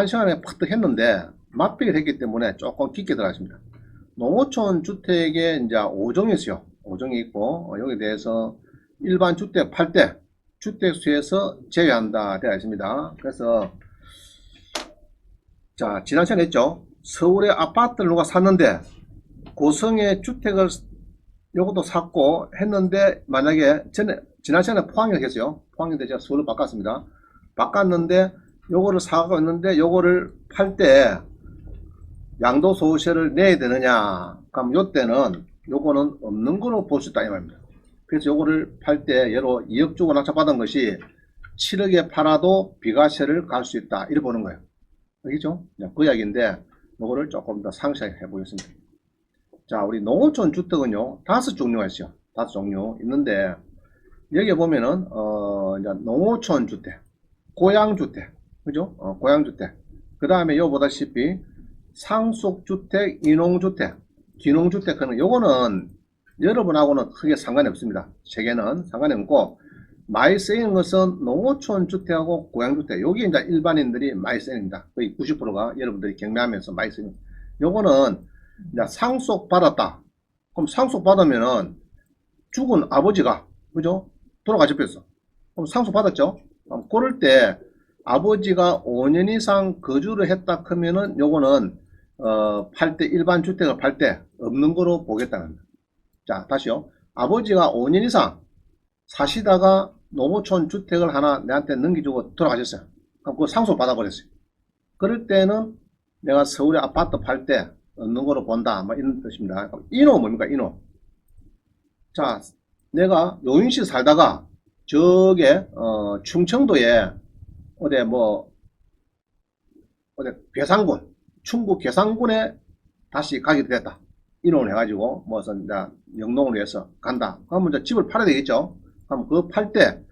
지난 시간에 팍떡 했는데 맛배기를 했기 때문에 조금 깊게 들어갔습니다. 농어촌 주택에 이제 5종이 있어요. 5종이 있고 어, 여기에 대해서 일반 주택 8대 주택수에서 제외한다 되어 있습니다. 그래서 자 지난 시간에 했죠. 서울의 아파트를 누가 샀는데 고성의 주택을 요것도 샀고 했는데 만약에 전에 지난 시간에 포항이라고 했어요. 포항인데 제가 서울로 바꿨습니다. 바꿨는데 요거를 사고 있는데 요거를 팔 때 양도소득세를 내야 되느냐. 그럼 요때는 요거는 없는 거로 볼 수 있다 이 말입니다. 그래서 요거를 팔 때 예로 2억 주고 낙찰받은 것이 7억에 팔아도 비과세를 갈 수 있다. 이렇게 보는 거예요. 알겠죠? 네, 그 이야기인데 요거를 조금 더 상세하게 해보겠습니다. 자 우리 농어촌 주택은요 다섯 종류가 있어요. 다섯 종류 있는데 여기 보면은 어 농어촌 주택 고양주택 그죠? 어, 고양주택. 그 다음에 요 보다시피 상속주택, 인홍주택, 기농주택은 요거는 여러분하고는 크게 상관이 없습니다. 세계는 상관이 없고 많이 쓰이는 것은 농어촌 주택하고 고양주택. 여기 이제 일반인들이 많이 쓰입니다. 거의 90%가 여러분들이 경매하면서 많이 쓰는. 요거는 이제 상속 받았다. 그럼 상속 받으면은 죽은 아버지가 그죠? 돌아가셨어. 그럼 상속 받았죠? 그럼 그럴 때 아버지가 5년 이상 거주를 했다 하면은 요거는 어, 팔때 일반 주택을 팔 때 없는 거로 보겠다는. 자 다시요. 아버지가 5년 이상 사시다가 노무촌 주택을 하나 내한테 넘겨주고 돌아가셨어요. 그럼 그거 상속 받아버렸어요. 그럴 때는 내가 서울에 아파트 팔 때 없는 거로 본다. 뭐 이런 뜻입니다. 인호 뭡니까? 인호. 자, 내가 요인시 살다가 저게 어, 충청도에 어디 뭐 어디 괴산군 충북 괴산군에 다시 가게 됐다. 인원을 해가지고 무슨 이제 영농을 위해서 간다. 그러면 이제 집을 팔아야 되겠죠. 그럼 그거 팔때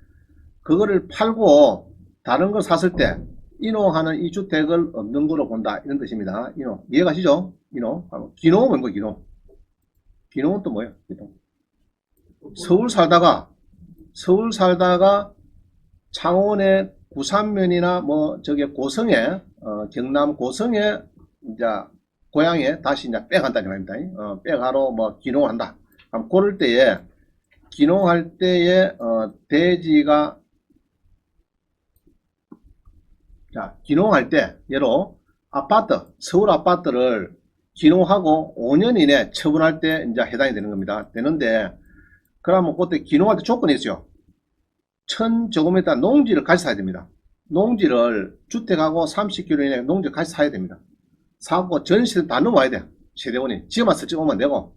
그거를 팔고 다른 걸 샀을 때 인호하는 이 주택을 없는 거로 본다. 이런 뜻입니다. 인호. 이해가시죠? 인호. 기농은 뭐 기농? 기농은 또 뭐예요 기농? 서울 살다가 서울 살다가 창원의 부산면이나 뭐 저게 고성에 어, 경남 고성에 이제 고향에 다시 이제 빼간다는 말입니다. 어, 빼가로 뭐 기농한다. 그럼 그럴 때에 기농할 때에 어, 대지가 자 기농할 때 예로 아파트 서울 아파트를 기농하고 5년 이내 처분할 때 이제 해당이 되는 겁니다. 되는데 그러면 그때 기농할 때 조건이 있어요. 1000제곱미터 농지를 같이 사야 됩니다. 농지를 주택하고 30km 이내 농지를 같이 사야 됩니다. 사고 전시를 다 넘어와야 돼. 세대원이. 지금만 설정 오면 되고.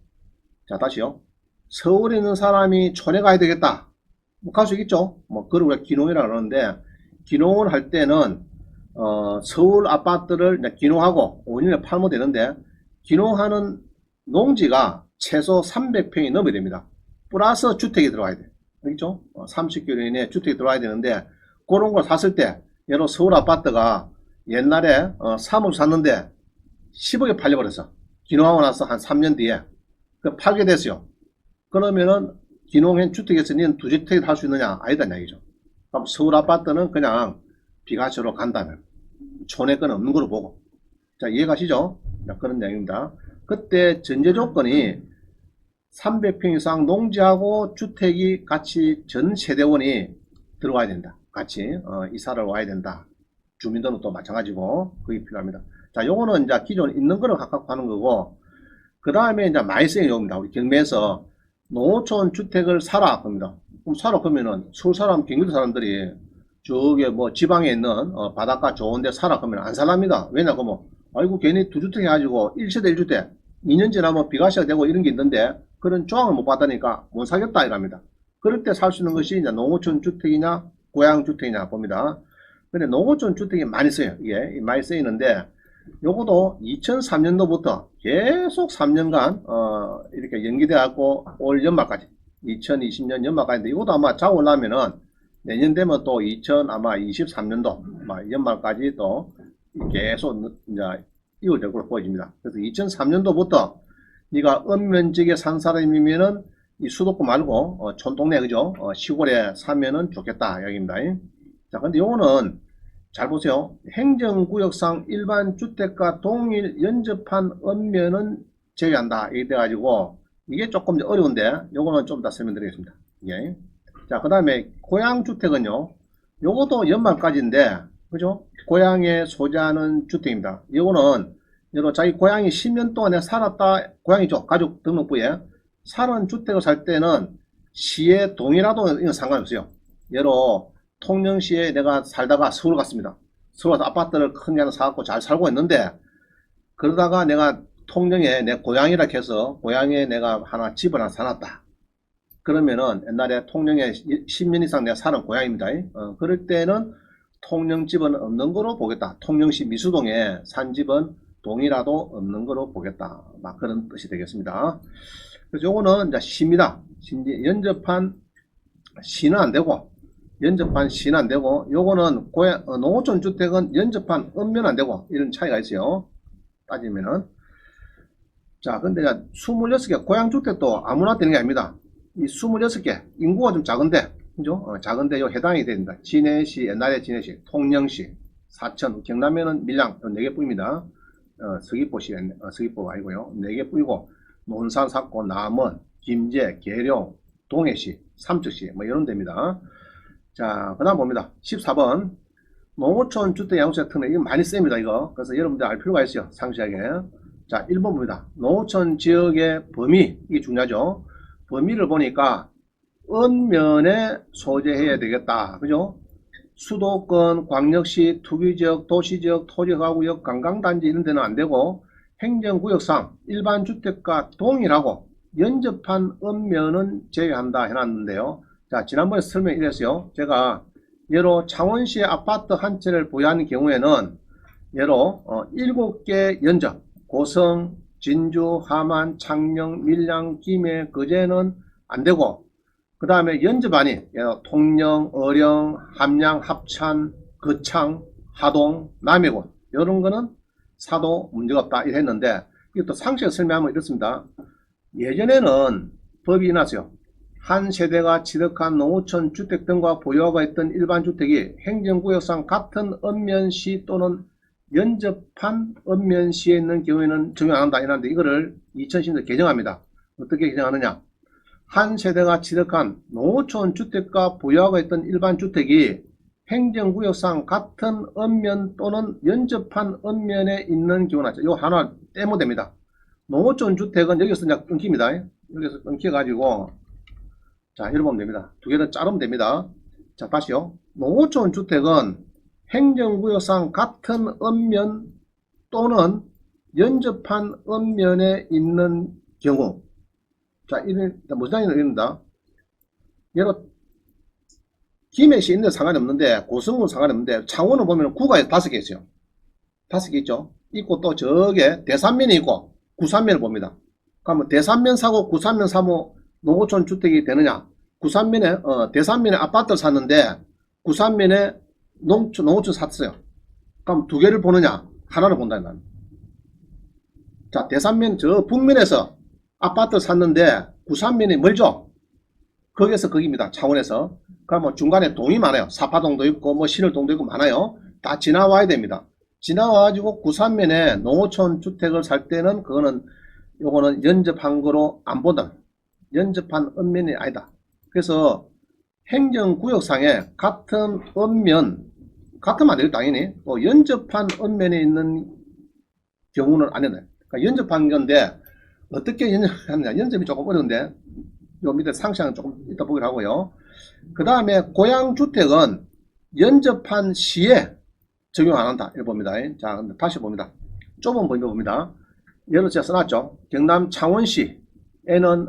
자, 다시요. 서울에 있는 사람이 촌에 가야 되겠다. 뭐 갈 수 있겠죠. 뭐, 그걸 우리가 기농이라고 그러는데, 기농을 할 때는, 어, 서울 아파트를 기농하고 5년에 팔면 되는데, 기농하는 농지가 최소 300평이 넘어야 됩니다. 플러스 주택이 들어가야 돼. 알겠죠? 어, 30km 이내에 주택이 들어와야 되는데 그런 걸 샀을 때 예로 서울 아파트가 옛날에 어, 3억 샀는데 10억에 팔려버렸어. 기농하고 나서 한 3년 뒤에 그 팔게 됐어요. 그러면은 기농한 주택에서 니는 두 주택을 할수 있느냐? 아니다 이야기죠. 그럼 서울 아파트는 그냥 비과세로 간다면 촌에 건 없는 걸로 보고 자 이해가시죠? 자, 그런 내용입니다. 그때 전제 조건이 300평 이상 농지하고 주택이 같이 전 세대원이 들어와야 된다. 같이 어, 이사를 와야 된다. 주민등록도 마찬가지고 그게 필요합니다. 자, 요거는 이제 기존 있는 거를 각각 하는 거고 그 다음에 이제 쓰이는 용입니다. 우리 경매에서 농어촌 주택을 사라 합니다. 그럼 사라 그러면은 서울 사람, 경기도 사람들이 저게 뭐 지방에 있는 어, 바닷가 좋은데 사라 그러면 안 살랍니다. 왜냐 그러면 아이고 괜히 두 주택 해가지고 1세대 1주택 2년 지나면 비과세가 되고 이런 게 있는데 그런 조항을 못 받으니까 못 사겠다 이랍니다. 그럴 때 살 수 있는 것이 이제 농어촌 주택이냐 고향 주택이냐 봅니다. 근데 농어촌 주택이 많이 써요. 이게 많이 쓰이는데 요것도 2003년도부터 계속 3년간 어, 이렇게 연기돼 갖고 올 연말까지 2020년 연말까지인데 이것도 아마 자고 나면은 내년 되면 또 2000 아마 23년도 아마 연말까지 또 계속 이제 이어질 걸로 보여집니다. 그래서 2003년도부터 네가 은면적에 산 사람이면은 이 수도권 말고 어, 촌동네 그죠? 어, 시골에 사면은 좋겠다 여기입니다. 자, 근데 요거는 잘 보세요. 행정구역상 일반 주택과 동일 연접한 읍면은 제외한다. 이게 돼가지고 이게 조금 더 어려운데 요거는 좀더 설명드리겠습니다. 예. 자, 그 다음에 고양주택은요. 요것도 연만까지인데 그죠? 고향에 소재하는 주택입니다. 요거는 여러 자기 고향이 10년 동안에 살았다 고향이죠. 가족 등록부에 살은 주택을 살 때는 시에 동일하도 이건 상관없어요. 예로 통영시에 내가 살다가 서울 갔습니다. 서울 가서 아파트를 큰 게 하나 사갖고 잘 살고 있는데 그러다가 내가 통영에 내 고향이라 해서 고향에 내가 하나 집을 하나 사놨다. 그러면은 옛날에 통영에 10년 이상 내가 살은 고향입니다. 어, 그럴 때는 통영집은 없는 거로 보겠다. 통영시 미수동에 산 집은 동이라도 없는 거로 보겠다. 막 그런 뜻이 되겠습니다. 그래서 요거는 이제 시입니다. 시 연접한 시는 안 되고 연접한 시는 안 되고 요거는 고향 어, 농어촌 주택은 연접한 읍면 안 되고 이런 차이가 있어요. 따지면은 자 근데 26개 고향 주택도 아무나 되는 게 아닙니다. 이 26개 인구가 좀 작은데 그죠? 어, 작은데 요 해당이 됩니다. 진해시 옛날에 진해시 통영시 사천 경남에는 밀양 4개 뿐입니다. 어, 서귀포시 어, 서귀포 아니고요. 4개 뿐이고 논산 삭고 남원 김제 계룡 동해시 삼척시 뭐 이런 데입니다. 자, 그 다음 봅니다. 14번. 농어촌 주택 양수의 특례. 이거 많이 씁니다, 이거. 그래서 여러분들 알 필요가 있어요. 상세하게. 자, 1번 봅니다. 농어촌 지역의 범위. 이게 중요하죠. 범위를 보니까 읍면에 소재해야 되겠다. 그죠? 수도권, 광역시, 투기지역, 도시지역, 토지가구역, 관광단지 이런 데는 안 되고 행정구역상 일반 주택과 동일하고 연접한 읍면은 제외한다 해놨는데요. 자, 지난번에 설명 이랬어요. 제가 예로 창원시의 아파트 한 채를 보유하는 경우에는 예로 어, 7개 연접, 고성, 진주, 하만, 창녕, 밀양, 김해, 거제는 안 되고 그 다음에 연접 아닌 예로 통영, 어령, 함양, 합천, 거창, 하동, 남해군 이런 거는 사도 문제가 없다 이랬는데 이것도 상세히 설명하면 이렇습니다. 예전에는 법이 났어요. 한 세대가 취득한 농어촌 주택 등과 보유하고 있던 일반 주택이 행정구역상 같은 읍면시 또는 연접한 읍면시에 있는 경우에는 적용 안 한다 이러는데 이거를 2010년에 개정합니다. 어떻게 개정하느냐? 한 세대가 취득한 농어촌 주택과 보유하고 있던 일반 주택이 행정구역상 같은 읍면 또는 연접한 읍면에 있는 경우는 이거 하나 떼면 됩니다. 농어촌 주택은 여기서 그냥 끊깁니다. 여기서 끊겨가지고 자, 보면 됩니다. 두 개를 자르면 됩니다. 자, 다시요. 농어촌 주택은 행정구역상 같은 읍면 또는 연접한 읍면에 있는 경우. 자, 이런, 무장이 이릅니다. 예로, 김해시 있는 데 상관이 없는데, 고성군 상관이 없는데, 창원을 보면 구가 다섯 개 있어요. 다섯 개 있죠. 있고 또 저게 대산면이 있고, 구산면을 봅니다. 그러면 대산면 사고 구산면 사고 농어촌 주택이 되느냐? 구산면에 어, 대산면에 아파트를 샀는데 구산면에 농촌 농어촌 샀어요. 그럼 두 개를 보느냐? 하나를 본다 는 자, 대산면 저 북면에서 아파트를 샀는데 구산면이 멀죠? 거기에서 거기입니다. 창원에서. 그러면 중간에 동이 많아요. 사파동도 있고 뭐 신월동도 있고 많아요. 다 지나와야 됩니다. 지나와가지고 구산면에 농어촌 주택을 살 때는 그거는 요거는 연접한 거로 안 보든 연접한 읍면이 아니다. 그래서 행정구역상에 같은 읍면, 같으면 안 되죠, 당연히. 또 연접한 읍면에 있는 경우는 안 된다. 그러니까 연접한 건데, 어떻게 연접하느냐. 연접이 조금 어려운데, 요 밑에 상시는 조금 이따 보기로 하고요. 그 다음에 고향주택은 연접한 시에 적용 안 한다. 이렇게 봅니다. 자, 다시 봅니다. 좁은 범위 봅니다. 예를 제가 써놨죠. 경남 창원시에는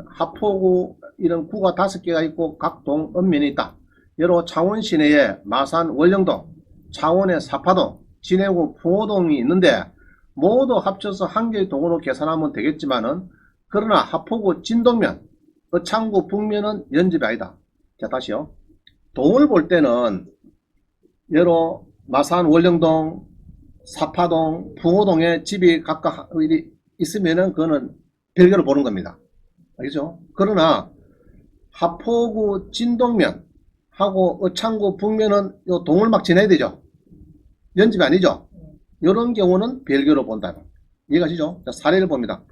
하포구 이런 구가 다섯 개가 있고 각 동 읍면이 있다. 예로 창원 시내에 마산 월령동, 창원의 사파동, 진해구 풍호동이 있는데 모두 합쳐서 한 개의 동으로 계산하면 되겠지만은 그러나 하포구 진동면, 어창구 북면은 연집이 아니다. 자 다시요. 동을 볼 때는 예로 마산 월령동, 사파동, 풍호동에 집이 각각 있으면은 그거는 별개로 보는 겁니다. 알겠죠? 그러나 하포구 진동면 하고 어창구 북면은 요 동을 막 지나야 되죠. 연집이 아니죠. 이런 경우는 별개로 본다. 이해가시죠? 자, 사례를 봅니다.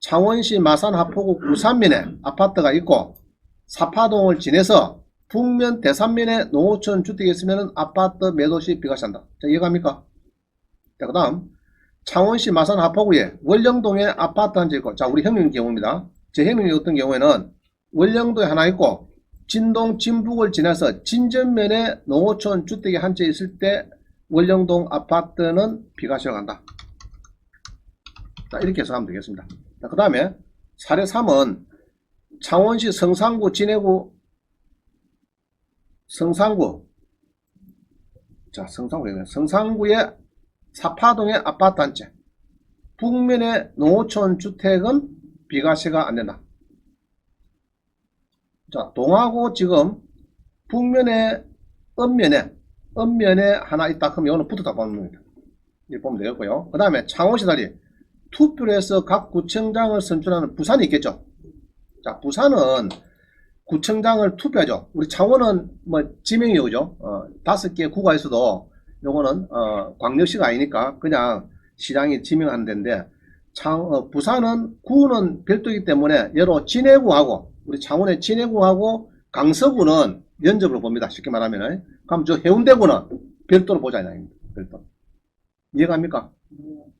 창원시 마산 하포구 구산면에 아파트가 있고 사파동을 지내서 북면 대산면에 농어촌 주택이 있으면 아파트 매도시 비과세한다. 자, 이해갑니까? 자, 그 다음 창원시 마산 하포구에 원령동에 아파트 한 채 있고 자, 우리 형님 경우입니다. 제 형님 어떤 경우에는 원령도에 하나 있고 진동 진북을 지나서 진전면에 농어촌 주택이 한 채 있을 때 원령동 아파트는 비과세가 간다. 자, 이렇게 해서 하면 되겠습니다. 자, 그 다음에 사례 3은 창원시 성산구 진해구 성산구 자 성산구에 성산구의 사파동의 아파트 한 채 북면의 농어촌 주택은 비과세가 안 된다. 자 동하고 지금 북면에 읍면에 읍면에 하나 있다 그러면 이거는 붙었다 보는 겁니다. 이렇게 보면 되겠고요. 그 다음에 창원시 달리 투표를 해서 각 구청장을 선출하는 부산이 있겠죠. 자, 부산은 구청장을 투표하죠. 우리 창원은 뭐 지명이 오죠. 어, 다섯 개 구가 있어도 요거는 어, 광역시가 아니니까 그냥 시장이 지명하는 데인데 창, 어, 부산은 구는 별도이기 때문에 여러 진해구하고 우리 창원의 진해구하고 강서구는 면접으로 봅니다. 쉽게 말하면은. 그럼 저 해운대구는 별도로 보자 이 말입니다. 별도. 이해갑니까?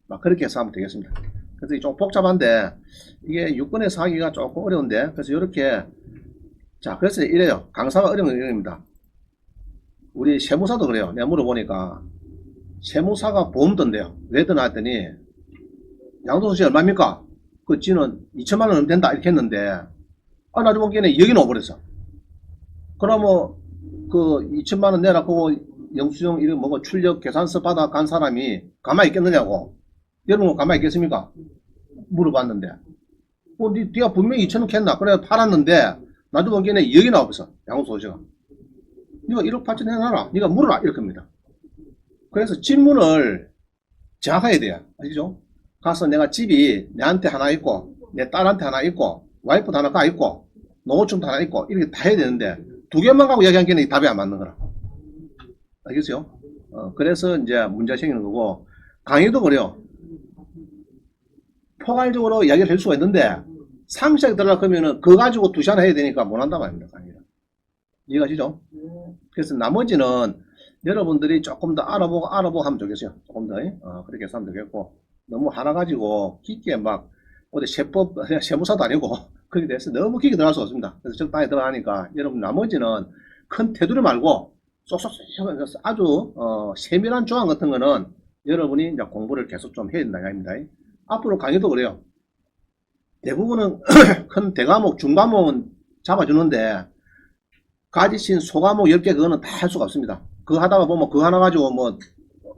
막 그렇게 해서 하면 되겠습니다. 그래서 좀 복잡한데 이게 유권에서 하기가 조금 어려운데 그래서 이렇게 자 그래서 이래요. 강사가 어려운 건 이겁니다. 우리 세무사도 그래요. 내가 물어보니까 세무사가 보험 든대요. 왜 드나 했더니 양도소득이 얼마입니까? 그 지는 2천만 원 된다 이렇게 했는데 아 나중에 보기에는 여기 넣어버렸어. 그러면 그 2천만 원 내라 그거 영수증 이런 뭐고 출력 계산서 받아 간 사람이 가만히 있겠느냐고. 여러분 가만히 있겠습니까? 물어봤는데. 어, 니, 니가 분명히 2천원 캤나. 그래 팔았는데 나중에 보기에는 여기 나와버렸어 양도소득가. 니가 1억 8천 해놔라. 니가 물어라. 이렇게 합니다. 그래서 질문을 정확하게 돼요. 아시죠? 가서 내가 집이 내한테 하나 있고 내 딸한테 하나 있고 와이프도 하나 가 있고 노후층도 하나 있고 이렇게 다 해야 되는데 두 개만 갖고 이야기한 게는 답이 안 맞는 거라 알겠어요? 어, 그래서 이제 문제가 생기는 거고 강의도 그래요. 포괄적으로 이야기를 할 수가 있는데 상식하게 들어가 그러면은 그거 가지고 두 시간 해야 되니까 못 한단 말입니다 강의를. 이해가시죠? 그래서 나머지는 여러분들이 조금 더 알아보고 알아보고 하면 좋겠어요. 조금 더 어, 그렇게 해서 하면 되겠고 너무 하나 가지고 깊게 막 어디 세법 세무사도 아니고 그렇게 돼서 너무 깊게 들어갈 수 없습니다 그래서 적당히 들어가니까 여러분 나머지는 큰 테두리 말고 쏙쏙쏙 아주 어, 세밀한 조항 같은 거는 여러분이 이제 공부를 계속 좀 해야 된다 입니다 앞으로 강의도 그래요. 대부분은 큰 대과목, 중과목은 잡아주는데 가지신 소과목 10개 그거는 다 할 수가 없습니다. 그거 하다가 보면 그거 하나 가지고 뭐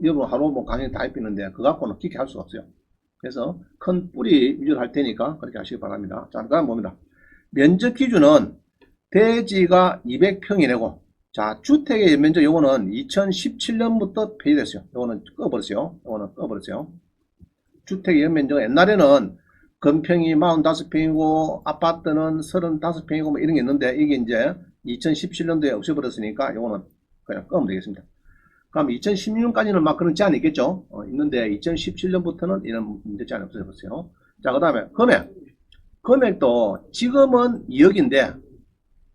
여러분 하루 뭐 강의 다 입히는데 그거 갖고는 깊게 할 수가 없어요. 그래서 큰 뿌리 위주로 할 테니까 그렇게 하시기 바랍니다. 자, 그 다음 봅니다. 면적 기준은 대지가 200평이내고 자, 주택의 연면적 요거는 2017년부터 폐지됐어요. 요거는 꺼버렸어요. 요거는 꺼버렸어요. 주택 연면적 옛날에는 건평이 45평이고 아파트는 35평이고 뭐 이런 게 있는데 이게 이제 2017년도에 없애버렸으니까 요거는 그냥 끄면 되겠습니다. 그럼 2016년까지는 막 그런 제한이 있겠죠. 어, 있는데 2017년부터는 이런 문제 제한이 없어졌어요. 자, 그 다음에 금액. 금액도 지금은 2억인데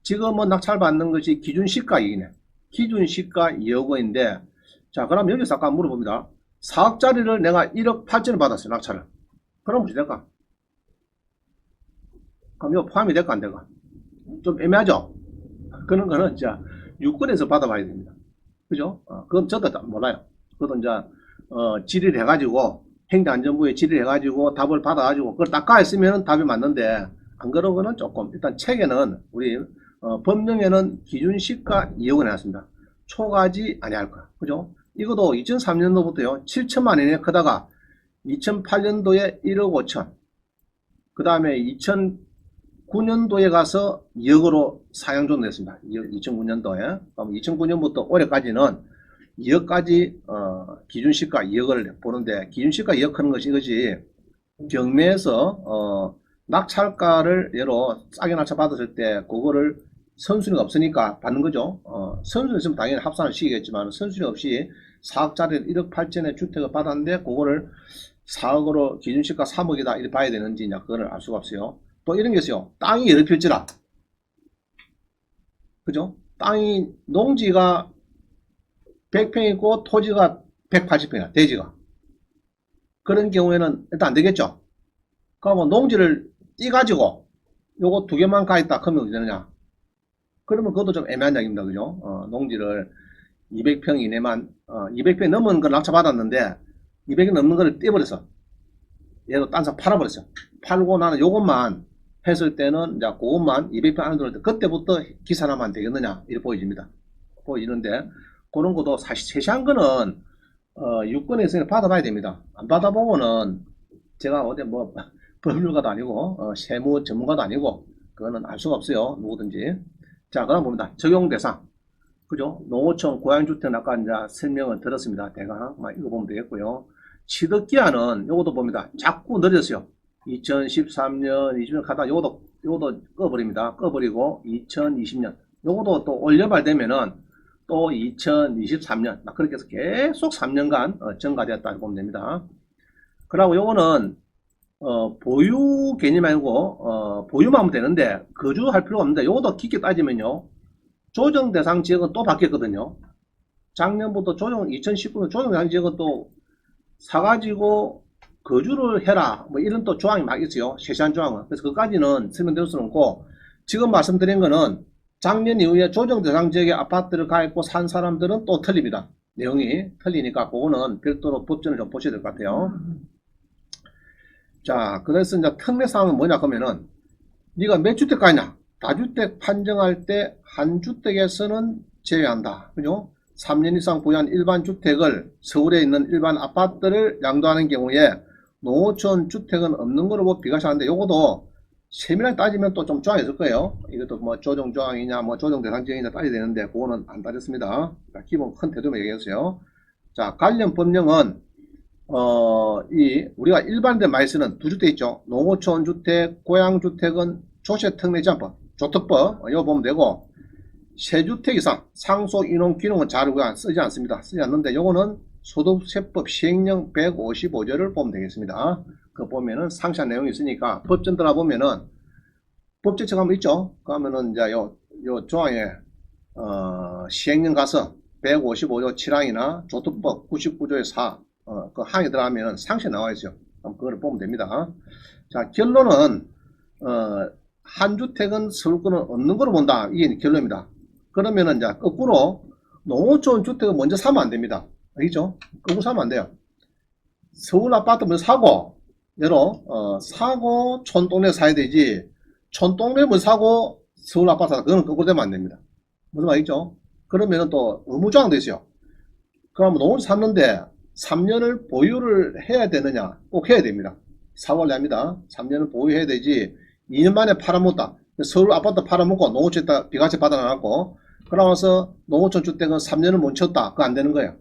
지금은 낙찰받는 것이 기준 시가이네. 기준 시가 2억 원인데 자, 그럼 여기서 아까 물어봅니다. 4억짜리를 내가 1억 8천을 받았어요, 낙찰을. 그럼 어떻게 될까? 그럼 이거 포함이 될까, 안 될까? 좀 애매하죠? 그런 거는 이제 유권에서 받아봐야 됩니다. 그죠? 어, 그건 저도 다 몰라요. 그것도 이제, 어, 질의를 해가지고, 행정안전부에 질의를 해가지고 답을 받아가지고, 그걸 닦아했으면 답이 맞는데, 안 그런 거는 조금, 일단 책에는, 우리, 어, 법령에는 기준 시가 2억을 해놨습니다. 초과하지 아니할 거야. 그죠? 이것도 2003년도부터요 7천만 원이 크다가 2008년도에 1억 5천 그 다음에 2009년도에 가서 2억으로 사양종 냈습니다 2009년도에 그럼 2009년부터 올해까지는 2억까지 어, 기준시가 2억을 보는데 기준시가 2억 하는 것이 이것이 경매에서 어, 낙찰가를 예로 싸게 낙찰 받았을 때 그거를 선순위가 없으니까 받는 거죠. 어, 선순위 있으면 당연히 합산을 시키겠지만 선순위 없이 4억짜리 1억 8천의 주택을 받았는데 그거를 4억으로 기준시가 3억이다 이렇게 봐야 되는지 그거를 알 수가 없어요. 또 이런 게 있어요. 땅이 필지라. 그죠? 땅이 농지가 100평이고 토지가 180평이야. 대지가. 그런 경우에는 일단 안 되겠죠. 그러면 농지를 띄가지고 요거 두 개만 가 있다 그러면 어떻게 되느냐? 그러면 그것도 좀 애매한 이야기입니다. 그죠? 어, 농지를 200평 이내만, 어, 200평 넘은 걸 낙찰 받았는데, 200평 넘는 거를 떼버렸어. 얘도 딴 사람 팔아버렸어. 팔고 나는 요것만 했을 때는, 이제 그것만 200평 안에 들어올 때, 그때부터 기산하면 되겠느냐? 이렇게 보여집니다. 보이는데, 그런 것도 사실 세세한 거는, 어, 유권에서 받아봐야 됩니다. 안 받아보고는, 제가 어디 뭐, 법률가도 아니고, 어, 세무 전문가도 아니고, 그거는 알 수가 없어요. 누구든지. 자, 그다음 봅니다. 적용 대상. 그죠? 농어촌 고양주택 아까 이제 설명을 들었습니다. 대강 막 읽어보면 되겠고요. 취득기한은 요것도 봅니다. 자꾸 늘렸어요. 2013년, 20년 가다 요것도 요것도 꺼버립니다. 꺼버리고 2020년 요것도 또 올려발 되면은 또 2023년 막 그렇게 해서 계속 3년간 어, 증가되었다 보면 됩니다. 그리고 요거는 어, 보유 개념 말고 어, 보유만 하면 되는데 거주할 필요가 없는데 요것도 깊게 따지면요. 조정 대상 지역은 또 바뀌었거든요. 작년부터 조정 2019년 조정 대상 지역은 또 사가지고 거주를 해라 뭐 이런 또 조항이 막 있어요. 세세한 조항은. 그래서 그까지는 설명드릴 수는 없고 지금 말씀드린 거는 작년 이후에 조정 대상 지역에 아파트를 가 있고 산 사람들은 또 틀립니다. 내용이 틀리니까 그거는 별도로 법전을 좀 보셔야 될 것 같아요. 자, 그래서 이제 특례 사항은 뭐냐 그러면은 네가 몇 주택 가냐? 다주택 판정할 때 한 주택에서는 제외한다. 그죠? 3년 이상 보유한 일반 주택을 서울에 있는 일반 아파트를 양도하는 경우에 농어촌 주택은 없는 거로 뭐 비과세하는데 요것도 세밀하게 따지면 또 좀 조항이 있을 거예요. 이것도 뭐 조정 조항이냐 뭐 조정 대상 지역이냐 따져야 되는데 그거는 안 따졌습니다. 자, 기본 큰 태도만 얘기해주세요. 자, 관련 법령은 어, 이, 우리가 일반된 많이 쓰는 두 주택 있죠. 농어촌 주택, 고양 주택은 조세특례제한법, 조특법, 어, 이거 보면 되고, 세 주택 이상, 상속 인용 기능은 잘 우리가 쓰지 않습니다. 쓰지 않는데, 요거는 소득세법 시행령 155조를 보면 되겠습니다. 그 보면은 상세한 내용이 있으니까, 법전 들어보면은, 법제처 가면 있죠. 그러면은 이제 요, 요 조항에, 어, 시행령 가서 155조 7항이나 조특법 99조의 4, 어, 그 항에 들어가면 상세 나와 있어요. 그럼 그걸 보면 됩니다. 자, 결론은, 어, 한 주택은 서울권은 없는 거로 본다. 이게 결론입니다. 그러면은 이제 거꾸로 농어촌 주택을 먼저 사면 안 됩니다. 알겠죠? 거꾸로 사면 안 돼요. 서울 아파트 먼저 사고, 예로, 어, 사고 촌동네 사야 되지, 촌동네 먼저 사고 서울 아파트 사 그거는 거꾸로 되면 안 됩니다. 무슨 말이죠? 그러면은 또 의무조항도 있어요. 그럼 농을 샀는데 3년을 보유를 해야 되느냐? 꼭 해야 됩니다. 4월 납니다. 3년을 보유해야 되지 2년 만에 팔아먹다. 서울 아파트 팔아먹고 농어촌 다 비과세 받아나갔고 그러면서 농어촌 주택은 3년을 못 채웠다. 그거 안 되는 거예요.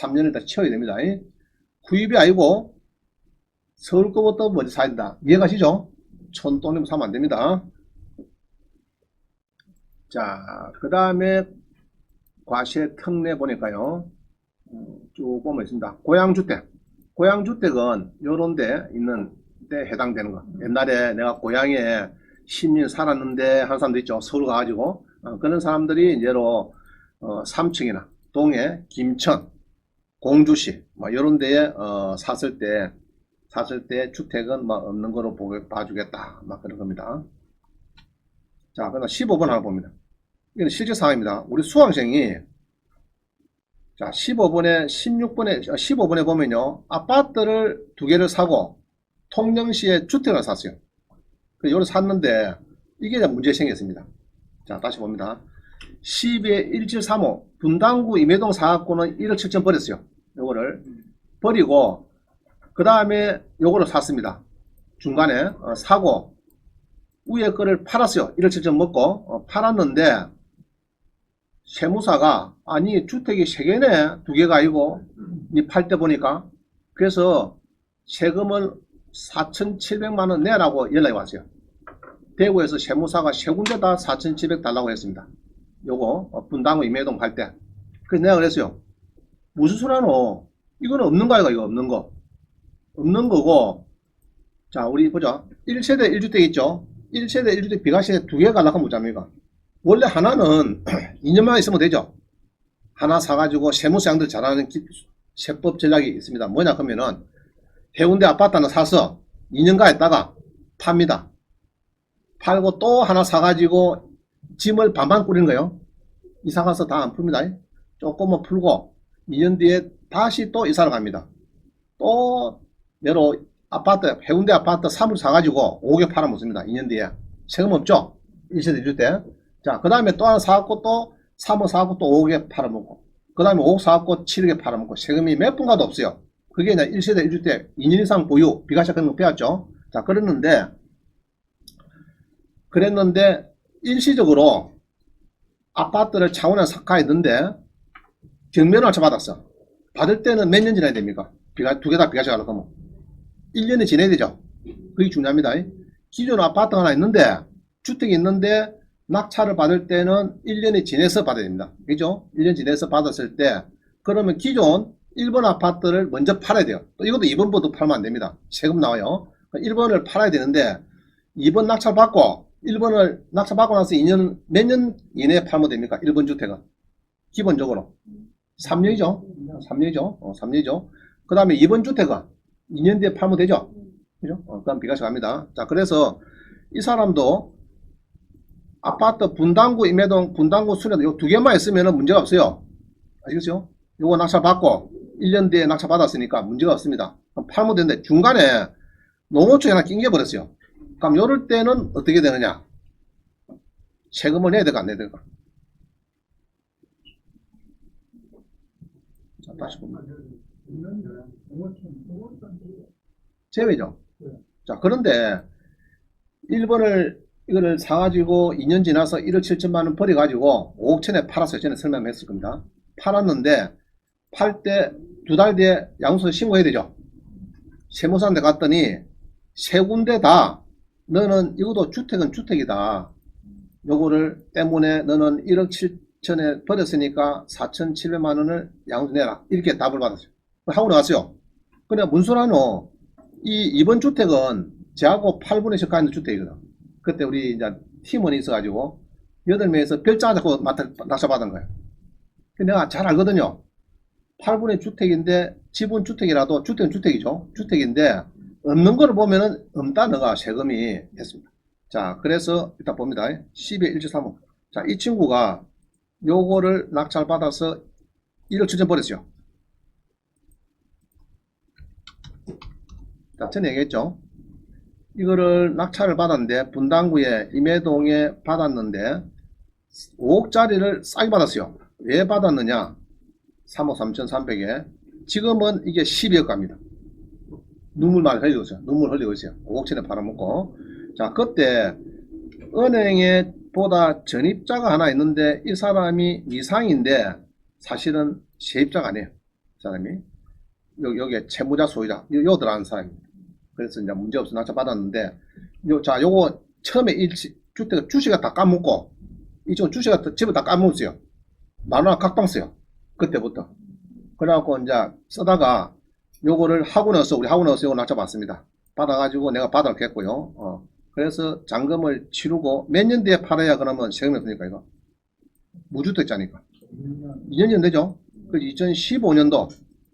3년을 다 채워야 됩니다. 구입이 아니고 서울 거부터 먼저 사야 된다. 이해가시죠? 촌동네면 사면 안 됩니다. 자, 그 다음에 과세 특례 보니까요. 음, 쭉 보면 있습니다. 고향주택. 고향주택은 요런 데 있는 데 해당되는 거. 옛날에 내가 고향에 10년 살았는데 한 사람도 있죠. 서울 가가지고. 어, 그런 사람들이 이제로 어, 3층이나 동해, 김천, 공주시 뭐 이런 데에 어, 샀을 때 샀을 때 주택은 막 없는 거로 보, 봐주겠다. 막 그런 겁니다. 자, 그다음 15번 하나 봅니다. 이건 실제 상황입니다. 우리 수강생이 자, 15번에, 16번에, 15번에 보면요. 아파트를 두 개를 사고, 통영시에 주택을 샀어요. 그 요를 샀는데, 이게 문제 생겼습니다. 자, 다시 봅니다. 12에 1735, 분당구 임해동 사업구는 1억 7천 버렸어요. 요거를. 버리고, 그 다음에 요거를 샀습니다. 중간에, 어, 사고, 위에 거를 팔았어요. 1억 7천 먹고, 어, 팔았는데, 세무사가 아니 주택이 세 개네 두 개가 아니고 이 팔 때 보니까 그래서 세금을 4,700만 원 내라고 연락이 왔어요. 대구에서 세무사가 세 군데 다 4,700 달라고 했습니다. 요거 어, 분당구 임해동 갈 때. 그래서 내가 그랬어요. 무슨 소리 하노? 이거는 없는 거 아이가, 이거 없는 거. 없는 거고, 자, 우리 보자. 1세대 1주택 있죠? 1세대 1주택 비과세 두 개가 나가면 뭐잡니까? 원래 하나는 2년만 있으면 되죠? 하나 사가지고 세무사양들 잘하는 기- 세법 전략이 있습니다. 뭐냐, 그러면은, 해운대 아파트 하나 사서 2년간 있다가 팝니다. 팔고 또 하나 사가지고 짐을 반반 꾸리는 거예요. 이사 가서 다 안 풉니다. 조금만 풀고 2년 뒤에 다시 또 이사를 갑니다. 또 내로 아파트 해운대 아파트 3을 사가지고 5개 팔아먹습니다. 2년 뒤에 세금 없죠? 1세대 1주택. 자, 그 다음에 또 하나 사갖고 또 3을 사갖고 또 5개 팔아먹고 그 다음에 5억 사갖고 7개 팔아먹고 세금이 몇 분 가도 없어요. 그게 이제 1세대 1주택 2년 이상 보유 비과세 거 배웠죠. 자, 그랬는데 그랬는데 일시적으로 아파트를 창원에 삭화했는데 경매를 할차 받았어. 받을 때는 몇 년 지나야 됩니까? 비가 두 개 다 비과세 가려고 하면 1년이 지나야 되죠. 그게 중요합니다. 기존 아파트 하나 있는데 주택이 있는데 낙찰을 받을 때는 1년이 지내서 받아야 됩니다. 그죠? 1년 지내서 받았을 때 그러면 기존 1번 아파트를 먼저 팔아야 돼요. 또 이것도 2번부터 팔면 안 됩니다. 세금 나와요. 1번을 팔아야 되는데 2번 낙찰 받고 1번을 낙찰 받고 나서 2년 몇 년 이내에 팔면 됩니까? 1번 주택은 기본적으로 3년이죠. 3년이죠. 어, 3년이죠. 그 다음에 2번 주택은 2년 뒤에 팔면 되죠. 그죠? 어, 그 다음 비과세 갑니다. 자, 그래서 이 사람도 아파트 분당구 임해동 분당구 수련 요두 개만 있으면 문제가 없어요. 아시겠죠? 요거 낙찰 받고 1년 뒤에 낙찰 받았으니까 문제가 없습니다. 그럼 팔면 되는데 중간에 농어촌이 하나 낑겨 버렸어요. 그럼 요럴 때는 어떻게 되느냐? 세금을 내야 될까 안 내야 될까? 자, 다시 보면 제외죠. 자, 그런데 1번을 이거를 사가지고 2년 지나서 1억 7천만 원 버려가지고 5억 천에 팔았어요. 전에 설명했을 겁니다. 팔았는데 팔 때 두 달 뒤에 양수 신고해야 되죠. 세무사한테 갔더니 세 군데 다 너는 이것도 주택은 주택이다. 요거를 때문에 너는 1억 7 천에 버렸으니까 4,700만 원을 양수 내라. 이렇게 답을 받았어요. 하고 나갔어요. 그냥 문소라노 이 2번 주택은 저하고 8분의 적가 있는 주택이거든. 그때 우리 이제 팀원이 있어가지고 8명에서 별장 잡고 낙찰받은 거예요. 내가 잘 알거든요. 8분의 주택인데 지분 주택이라도 주택은 주택이죠. 주택인데 없는 거를 보면은 없다 너가 세금이 됐습니다. 자 그래서 일단 봅니다. 10에 1.35. 자이 친구가 요거를 낙찰 받아서 1억 7천 버렸어요. 자, 전에 얘기했죠. 이거를 낙찰을 받았는데 분당구에 임해동에 받았는데 5억짜리를 싸게 받았어요. 왜 받았느냐? 3억 3,300에 지금은 이게 12억 갑니다. 눈물만 흘리고 있어요. 눈물 흘리고 있어요. 5억천에 팔아먹고 자 그때 은행에 보다 전입자가 하나 있는데 이 사람이 미상인데 사실은 세입자가 아니에요. 이 사람이 여기, 여기 에 채무자 소유자 요, 요 들어가는 사람입니다. 그래서 이제 문제 없이 낙찰 받았는데 요, 자 요거 처음에 일치 주택 주식을 다 까먹고 이쪽 주식을 다- 집을 다 까먹었어요. 만원 각방 써요. 그때부터. 그래갖고 이제 쓰다가 요거를 하고 나서 우리 하고 나서 요거 낙찰 받습니다. 받아가지고 내가 받았겠고요. 어. 그래서 잔금을 치르고 몇 년 뒤에 팔아야 그러면 세금이 없으니까 이거 무주택자니까 2년이면 되죠. 그 2015년도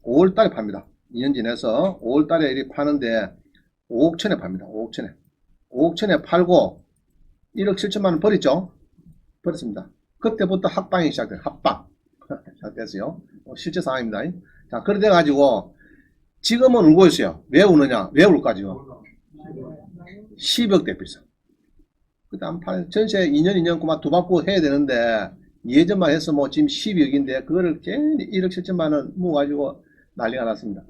5월 달에 팝니다. 2년 지내서 5월 달에 이렇게 파는데 5억 천에 팝니다. 5억 천에. 5억 천에 팔고 1억 7천만 원 버렸죠? 버렸습니다. 그때부터 합방이 시작돼요. 합방. 시작됐어요. 어, 실제 상황입니다. 자, 그래 돼가지고 지금은 울고 있어요. 왜 우느냐? 왜 울까 지금? 10억 대비서. 그때 한 팔, 전세 2년, 2년 그만 두 받고 해야 되는데, 예전만 해서 뭐 지금 12억인데, 그거를 괜히 1억 7천만 원 모아가지고 난리가 났습니다.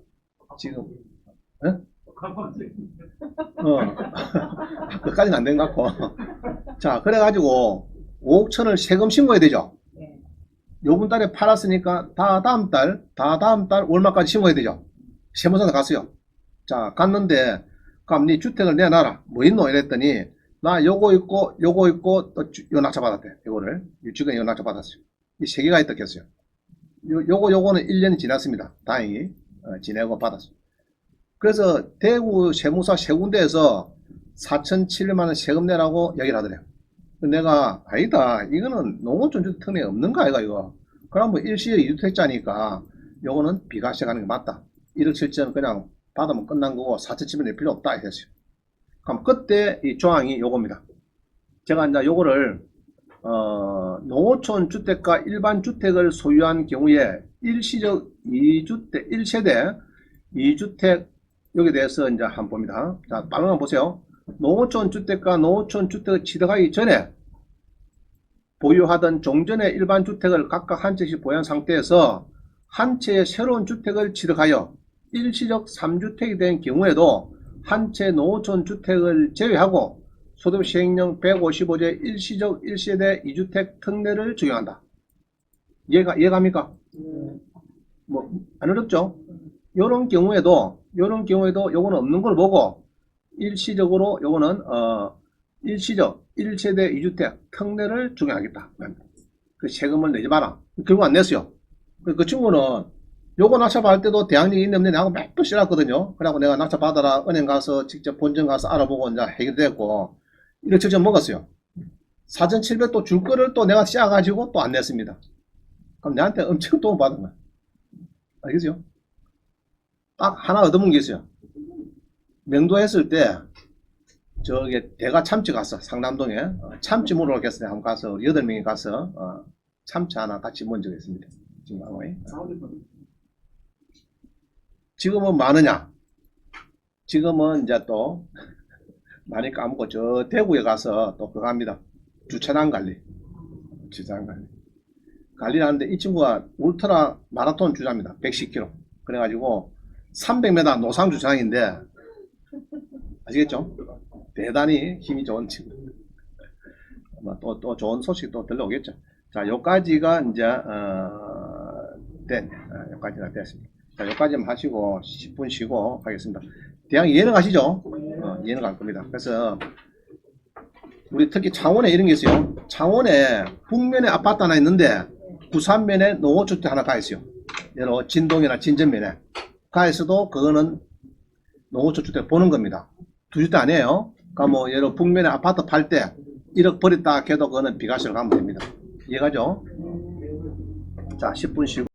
지금, 어. 그까지는 안 된 것 같고. 자, 그래가지고, 5억 천을 세금 신고해야 되죠? 요번 달에 팔았으니까, 다 다음 달, 다 다음 달 월말까지 신고해야 되죠? 세무서한테 갔어요. 자, 갔는데, 그럼 니 주택을 내놔라. 뭐 있노? 이랬더니, 나 요거 있고, 요거 있고, 또 주- 요 낙찰 받았대. 요거를. 유치원 이거 낙찰 받았어요. 이 세 개가 있다 했어요. 요, 요거 요거는 1년이 지났습니다. 다행히 어, 지내고 받았습니다. 그래서 대구 세무사 세 군데에서 4,700만 원 세금 내라고 얘기를 하더래요. 내가 아니다. 이거는 농어촌 주택 특례 없는 거 아이가 이거. 그럼 뭐 일시에 2주택자니까 요거는 비과세 가는 게 맞다. 1억 7천 그냥 받으면 끝난 거고 4,700낼 필요 없다 했어요. 그럼 그때 이 조항이 요겁니다. 제가 이제 요거를 어, 농어촌 주택과 일반 주택을 소유한 경우에 일시적 2주택, 1세대 2주택 여기에 대해서 이제 한번 봅니다. 자, 빠른 거 보세요. 농어촌 주택과 농어촌 주택을 취득하기 전에 보유하던 종전의 일반 주택을 각각 한 채씩 보유한 상태에서 한 채의 새로운 주택을 취득하여 일시적 3주택이 된 경우에도 한채 농어촌 주택을 제외하고 소득 시행령 155제 일시적 1세대 2주택 특례를 적용한다. 이해가, 이해갑니까? 뭐, 안 어렵죠? 요런 경우에도, 요런 경우에도 요거는 없는 걸 보고, 일시적으로 요거는, 어, 일시적 1세대 2주택 특례를 적용하겠다. 그 세금을 내지 마라. 결국 안 냈어요. 그, 그 친구는 요거 낙찰받을 때도 대항력이 있는데 나하고 몇번 싫었거든요. 그래갖고 내가 낙찰받아라. 은행 가서 직접 본점 가서 알아보고 이제 해결됐고, 1억 7천 먹었어요. 4,700또줄 거를 또 내가 씌워가지고 또 안 냈습니다. 그럼 내한테 엄청 도움 받은 거야. 알겠죠? 딱 하나 얻어먹은 게 있어요. 명도 했을 때, 저기 대가 참치 갔어. 상남동에. 어, 참치 먹으러 갔어요. 한번 가서, 우리 8명이 가서, 어, 참치 하나 같이 적이 있습니다. 지금 아마에. 지금은 많으냐? 지금은 이제 또 많이 까먹고 저 대구에 가서 또 그거 합니다. 주차장 관리. 주차장 관리. 관리를 하는데 이 친구가 울트라 마라톤 주자입니다. 110km. 그래가지고 300m 노상 주차장인데 아시겠죠? 대단히 힘이 좋은 친구. 아마 또, 또 좋은 소식 또 들려오겠죠. 자, 요까지가 이제, 어, 된, 어, 요까지가 됐습니다. 자, 요까지만 하시고 10분 쉬고 하겠습니다. 대학 이해는 가시죠? 어, 이해는 갈 겁니다. 그래서 우리 특히 창원에 이런 게 있어요. 창원에 북면에 아파트 하나 있는데 부산면에 농어주택 하나 가 있어요. 예로 진동이나 진전면에 가 있어도 그거는 농어주택 보는 겁니다. 두 주택 아니에요. 그러니까 뭐 예로 북면에 아파트 팔 때 1억 버렸다 해도 그거는 비과세로 가면 됩니다. 이해가죠? 자, 10분 쉬고